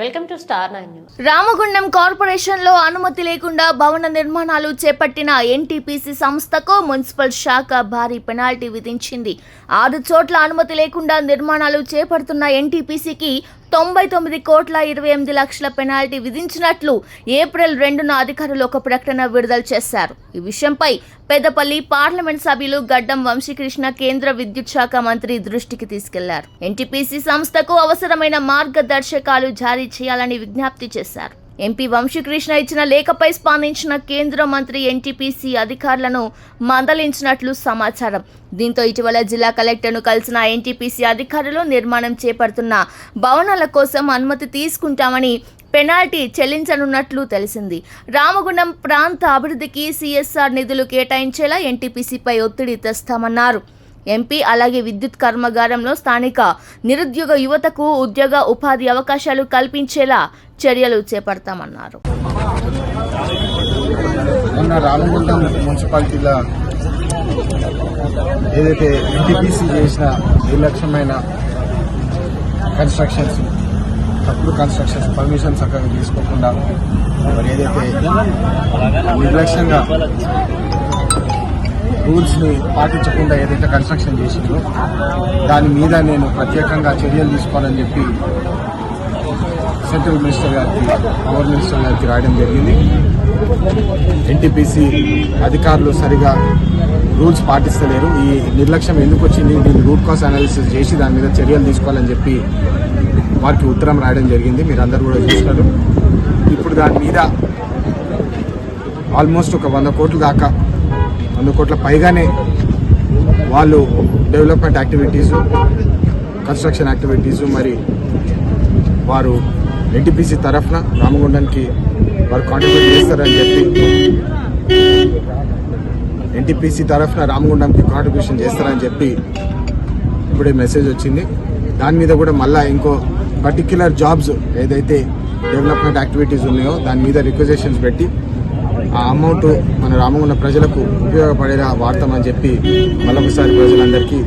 Welcome to star news. Ramagundam కార్పొరేషన్లో అనుమతి లేకుండా భవన నిర్మాణాలు చేపట్టిన ఎన్టీపీసీ సంస్థకు మున్సిపల్ శాఖ భారీ పెనాల్టీ విధించింది. ఆరు చోట్ల అనుమతి లేకుండా నిర్మాణాలు చేపడుతున్న ఎన్టీపీసీకి తొంభై తొమ్మిది కోట్ల ఇరవై ఎనిమిది లక్షల పెనాల్టీ విధించినట్లు ఏప్రిల్ రెండున అధికారులు ఒక ప్రకటన విడుదల చేశారు. ఈ విషయంపై పెద్దపల్లి పార్లమెంట్ సభ్యులు గడ్డం వంశీకృష్ణ కేంద్ర విద్యుత్ శాఖ మంత్రి దృష్టికి తీసుకెళ్ళారు. ఎన్టీపీసీ సంస్థకు అవసరమైన మార్గదర్శకాలు జారీ చేయాలని విజ్ఞప్తి చేశారు. ఎంపీ వంశీకృష్ణ ఇచ్చిన లేఖపై స్పందించిన కేంద్ర మంత్రి ఎన్టీపీసీ అధికారులను మందలించినట్లు సమాచారం. దీంతో ఇటీవల జిల్లా కలెక్టర్ను కలిసిన ఎన్టీపీసీ అధికారులు నిర్మాణం చేపడుతున్న భవనాల కోసం అనుమతి తీసుకుంటామని పెనాల్టీ చెల్లించనున్నట్లు తెలిసింది. రామగుండం ప్రాంత అభివృద్ధికి సిఎస్ఆర్ నిధులు కేటాయించేలా ఎన్టీపీసీపై ఒత్తిడి తెస్తామన్నారు. ఎంపీ అలాగే విద్యుత్ కర్మాగారంలో స్థానిక నిరుద్యోగ యువతకు ఉద్యోగ ఉపాధి అవకాశాలు కల్పించేలా చర్యలు చేపడతామన్నారు. మొన్న రామగుండం మున్సిపాలిటీలో ఏదైతే ఎన్టీపీసీ చేసిన నిర్లక్ష్యమైన కన్స్ట్రక్షన్స్ తప్పుడు కన్స్ట్రక్షన్స్ పర్మిషన్ చక్కగా తీసుకోకుండా మరి ఏదైతే నిర్లక్ష్యంగా రూల్స్ని పాటించకుండా ఏదైతే కన్స్ట్రక్షన్ చేసిందో దాని మీద నేను ప్రత్యేకంగా చర్యలు తీసుకోవాలని చెప్పి సెంట్రల్ మినిస్టర్ గారికి పవర్ మినిస్టర్ గారికి రాయడం జరిగింది. ఎన్టీపీసీ అధికారులు సరిగా రూల్స్ పాటిస్తలేరు. ఈ నిర్లక్ష్యం ఎందుకు వచ్చింది? దీన్ని రూట్ కాస్ అనాలిసిస్ చేసి దాని మీద చర్యలు తీసుకోవాలని చెప్పి వారికి ఉత్తరం రాయడం జరిగింది. మీరు అందరు కూడా చూస్తారు. ఇప్పుడు దాని మీద ఆల్మోస్ట్ ఒక వంద కోట్ల దాకా వంద కోట్ల పైగానే వాళ్ళు డెవలప్మెంట్ యాక్టివిటీస్ కన్స్ట్రక్షన్ యాక్టివిటీస్ మరి వారు ఎన్టీపీసీ తరఫున రామగుండానికి వారు కాంట్రిబ్యూట్ చేస్తారని చెప్పి ఎన్టీపీసీ తరఫున రామగుండంకి కాంట్రిబ్యూషన్ చేస్తారని చెప్పి ఇప్పుడే మెసేజ్ వచ్చింది. దాని మీద కూడా మళ్ళా ఇంకో పర్టిక్యులర్ జాబ్స్ ఏదైతే డెవలప్మెంట్ యాక్టివిటీస్ ఉన్నాయో దాని మీద రిక్వజేషన్స్ పెట్టి ఆ అమౌంట్ మన రామగుండ ప్రజలకు ఉపయోగపడేలా వాడతామని చెప్పి మళ్ళొకసారి ప్రజలందరికీ